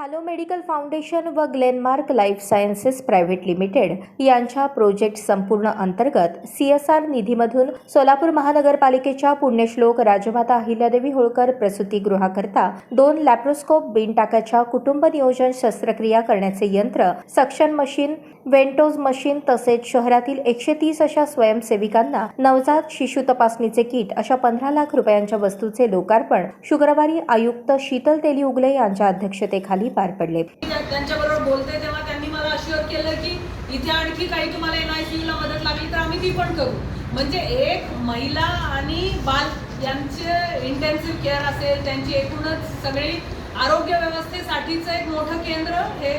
Hello medical foundation व Glenmark life sciences private limited यांच्या project संपूर्ण अंतर्गत सी एस आर निधीमधून सोलापूर महानगरपालिकेच्या पुण्यश्लोक राजमाता अहिल्यादेवी होळकर प्रसूतीगृहाकरता दोन लॅप्रोस्कोप बिन टाकाच्या कुटुंब नियोजन शस्त्रक्रिया करण्याचे यंत्र सक्शन मशीन वेंटोज मशीन तसेच शहरातील एकशे तीस अशा स्वयंसेविकांना नवजात शिशु तपासणीचे किट अशा पंधरा लाख रुपयांच्या वस्तूचे लोकार्पण शुक्रवारी आयुक्त शीतल तेली उगले यांच्या अध्यक्षतेखाली पार पडले. त्यांच्याबरोबर बोलते तेव्हा त्यांनी मला अश्युअर केलं की इथे आणखी काही तुम्हाला एन ला मदत लागली तर आम्ही ती पण करू. म्हणजे एक महिला आणि बाल यांचे इंटेन्सिव्ह केअर असेल त्यांची एकूणच सगळी आरोग्य व्यवस्थेसाठीचं एक मोठं केंद्र हे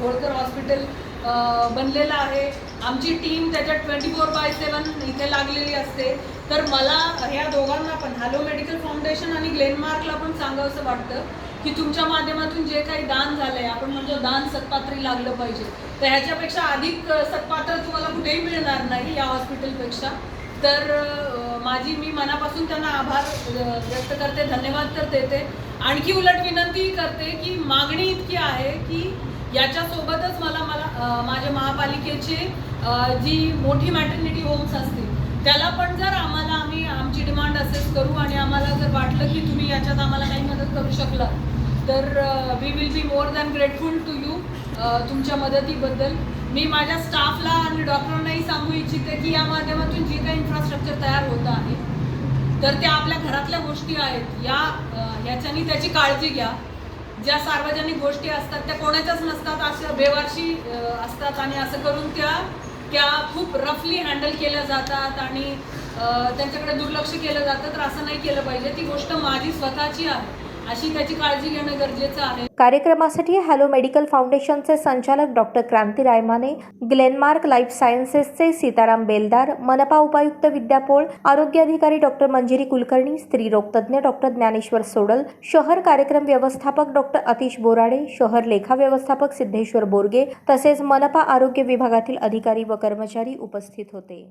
होळकर हॉस्पिटल बनलेलं आहे. आमची टीम त्याच्यात ट्वेंटी फोर बाय सेवन इथे लागलेली असते. तर मला ह्या दोघांना पण हॅलो मेडिकल फाउंडेशन आणि ग्लेनमार्कला पण सांगावंसं वाटतं की तुमच्या माध्यमातून जे काही दान झालंय आपण म्हणतो दान सत्पात्री लागलं पाहिजे. तर ह्याच्यापेक्षा अधिक सत्पात्र तुम्हाला कुठेही मिळणार नाही या हॉस्पिटलपेक्षा. तर माझी मी मनापासून त्यांना आभार व्यक्त करते धन्यवाद तर देते. आणखी उलट विनंती करते की मागणी इतकी आहे की याच्यासोबतच मला मला माझ्या महापालिकेचे जी मोठी मॅटर्निटी होम्स असतील त्याला पण जर आम्हाला आम्ही आमची डिमांड असेस करू आणि आम्हाला जर वाटलं की तुम्ही याच्यात आम्हाला काही मदत करू शकला तर we will be more than grateful to you तुमच्या मदतीबद्दल. मी माझ्या स्टाफला आणि डॉक्टरांनाही सांगू इच्छिते की या माध्यमातून जे काही इन्फ्रास्ट्रक्चर तयार होतं आहे तर त्या आपल्या घरातल्या गोष्टी आहेत. या अ, ह्याच्यानी त्याची काळजी घ्या. ज्या सार्वजनिक गोष्टी असतात त्या कोणाच्याच नसतात अशा बेवारशी असतात आणि असं करून त्या त्या खूप रफली हँडल केल्या जातात आणि त्यांच्याकडे दुर्लक्ष केलं जातं तर असं नाही केलं पाहिजे. ती गोष्ट माझी स्वतःची आहे. अशी त्याची काळजी घेणं गरजेचं आहे. कार्यक्रमासाठी हॅलो मेडिकल फाउंडेशनचे संचालक doctor Kranti Raimane Glenmark life सायन्सेसचे Sitaram Beldar मनपा उपायुक्त विद्यापोळ आरोग्य अधिकारी डॉक्टर मंजिरी कुलकर्णी स्त्री रोगतज्ञ डॉक्टर ज्ञानेश्वर सोडल शहर कार्यक्रम व्यवस्थापक डॉक्टर अतिश बोराडे शहर लेखा व्यवस्थापक सिद्धेश्वर बोरगे तसेच मनपा आरोग्य विभागातील अधिकारी व कर्मचारी उपस्थित होते.